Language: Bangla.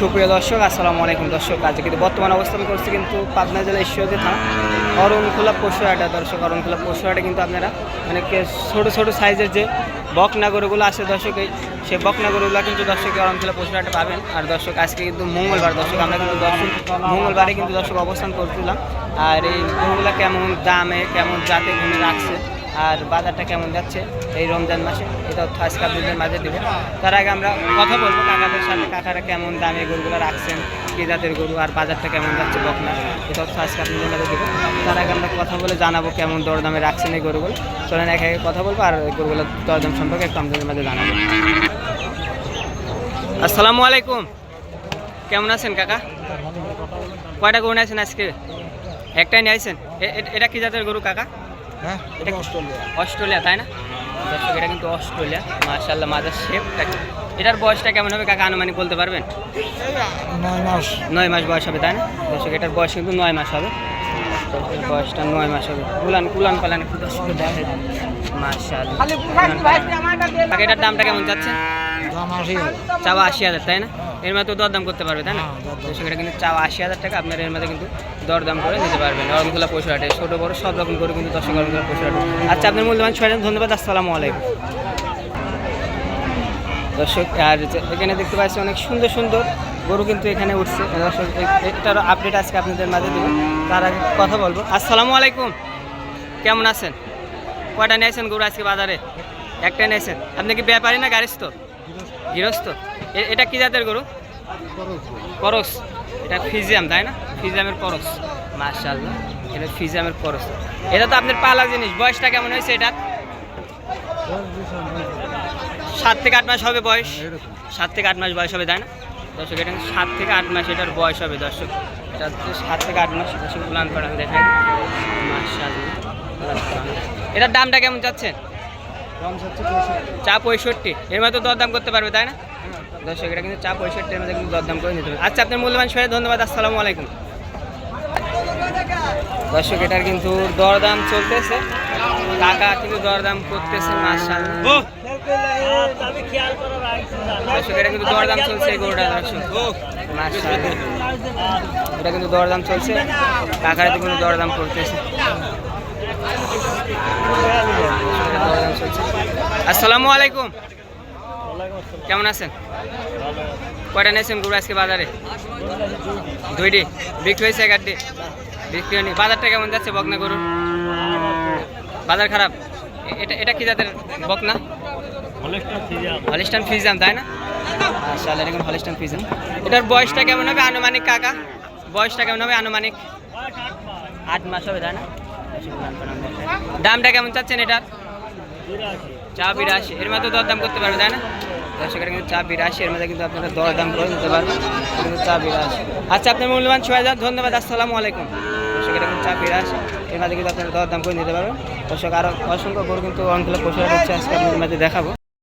সুপ্রিয় দর্শক, আসসালামু আলাইকুম দর্শক। আজকে কিন্তু বর্তমান অবস্থান করছি কিন্তু পাবনা জেলা ঈশ্বরদী থানা, অরণখোলা পশুহাটা। দর্শক, অরণখোলা পশুহাটে কিন্তু আপনারা মানে ছোটো, ছোট সাইজের যে বকনাগরগুলো আছে দর্শক সেই বকনাগরগুলো কিন্তু দর্শক অরণখোলা পশুহাটে পাবেন। আর দর্শক, আজকে কিন্তু মঙ্গলবার দর্শক, আমরা কিন্তু দর্শক, মঙ্গলবারে কিন্তু দর্শক অবস্থান করছিলাম। আর এই গরুগুলো কেমন দামে, কেমন জাতে গুণে রাখছে আর বাজারটা কেমন যাচ্ছে এই রমজান মাসে, এই তথ্য আজকে মাঝে দেবো। তার আগে আমরা কথা বলব কাকাদের সাথে কাকারা কেমন দামে গরুগুলো রাখছেন, কী জাতের গরু, আর বাজারটা কেমন যাচ্ছে বকনা, এই তথ্য আজকে আপনাদের মাঝে দেবো। তার আগে আমরা কথা বলে জানাব কেমন দরদামে রাখছেন এই গরুগুলো। চলেন এক একে কথা বলব, আর গরুগুলোর দরদাম সম্পর্কে একটু আপনাদের মাঝে জানাব। আসসালামু আলাইকুম। কেমন আছেন কাকা? কয়টা গরু নিয়েছেন আজকে? একটাই নিয়ে আসছেন এ- এ- এটা কী জাতের গরু কাকা? হ্যাঁ? এটা অস্ট্রেলিয়া। অস্ট্রেলিয়া তাই না? দর্শক এটা কিন্তু অস্ট্রেলিয়া। মার্শাল্লাহ মাজার শেপটা এটার বয়সটা কেমন হবে? কাকা আনুমানিক বলতে পারবেন? নয় মাস। নয় মাস বয়স হবে তাই না? দর্শক এটার বয়স কিন্তু নয় মাস হবে। বয়সটা নয় মাস হবে। কুলান কুলান পালান একটু দর্শকের দেখে মার্শাল্লাহ এটার দামটা কেমন যাচ্ছে? চাওয়া আশি হাজার তাই না? এর মধ্যে দরদাম করতে পারবে তাই না? হ্যাঁ, দরদাম। কিন্তু চাওয়া আশি হাজার টাকা আপনার এর মধ্যে কিন্তু দরদাম করে নিতে পারবেন। অরমগুলা পশু হাটে ছোটো বড় সব রকম করে কিন্তু দর্শক অরমগুলা পশু হাটে। আচ্ছা আপনার মূল্যবান ছয় ধন্যবাদ আসসালামু আলাইকুম। দর্শক আর এখানে দেখতে পাচ্ছি অনেক সুন্দর সুন্দর গরু কিন্তু এখানে উঠছে। দর্শক এ- এটারও আপডেট আজকে আপনাদের মাঝে দেবো। তার আগে কথা বলব। আসসালামু আলাইকুম। কেমন আছেন? কয়টা নিয়েছেন গরু আজকে বাজারে? একটা নিয়েছেন। আপনি কি ব্যাপারী না গাড়িস্থ গৃহস্থ? এটা কি জাতের গরু? করস এটা ফিজিয়াম, তাই না? ফিজিয়ামের করস মার্শাল্লাহ এটা ফিজিয়ামের করস এটা তো আপনার পালা জিনিস। বয়সটা কেমন হয়েছে এটা সাত থেকে আট মাস হবে বয়স। সাত থেকে আট মাস বয়স হবে, তাই না? দর্শক, এটা সাত থেকে আট মাস এটার বয়স হবে, দর্শক। এটা সাত থেকে আট মাস। দর্শক উলান পাড়ান দেখাই। মার্শাল্লাহ এটার দামটা কেমন পঁয়ষট্টি চা পঁয়ষট্টি। এর মধ্যে দরদাম করতে পারবে তাই না? দর্শক এটা কিন্তু চা পঁয়ষট্টি এর মধ্যে কিন্তু দরদাম করে নিতে হবে। আচ্ছা আপনার মূল্যবান সবাই ধন্যবাদ আসসালামু আলাইকুম। দর্শক এটার কিন্তু দরদাম চলতেছে। কাকা কিন্তু দরদাম করতেছে মাসাল দর্শক এটা কিন্তু দরদাম চলছে এই গরুটা দর্শক। এটা কিন্তু দরদাম চলছে। কাকারা কিন্তু দরদাম করতেছে। আসসালামু আলাইকুম। কেমন আছেন? কয়টা নিয়েছেন গরু আজকে বাজারে? দুইটি। বিক্রি হয়েছে এগারটি বিক্রি হয়নি। বাজারটা কেমন যাচ্ছে বকনা গরুর? বাজার খারাপ? এটা এটা কি জাতের বকনা? হলিস্টান ফিজাম, তাই না? এটা হলিস্টান ফিজাম। এটার বয়সটা কেমন হবে? আনুমানিক কাকা? বয়সটা কেমন হবে? আনুমানিক? আট মাস হবে, তাই না? দামটা কেমন চাচ্ছেন এটার? চা বিরাশি। এর মধ্যে দরদাম করতে পারবে, তাই না? দর্শক, এটা কিন্তু চা বিরাশি, এর মধ্যে কিন্তু আপনারা দরদাম করে নিতে পারবেন। কিন্তু চা বিরাশি। আচ্ছা আপনার মূল্যবান সবাই ধন্যবাদ, আসসালামু আলাইকুম। দর্শক কিন্তু চা বিরাশি, এর মধ্যে কিন্তু আপনারা দরদাম করে নিতে পারবেন। দর্শক আরও অসংখ্য গরু কিন্তু অনেকগুলো পোশাক হচ্ছে আজকে আপনাদের মাঝে দেখাবো।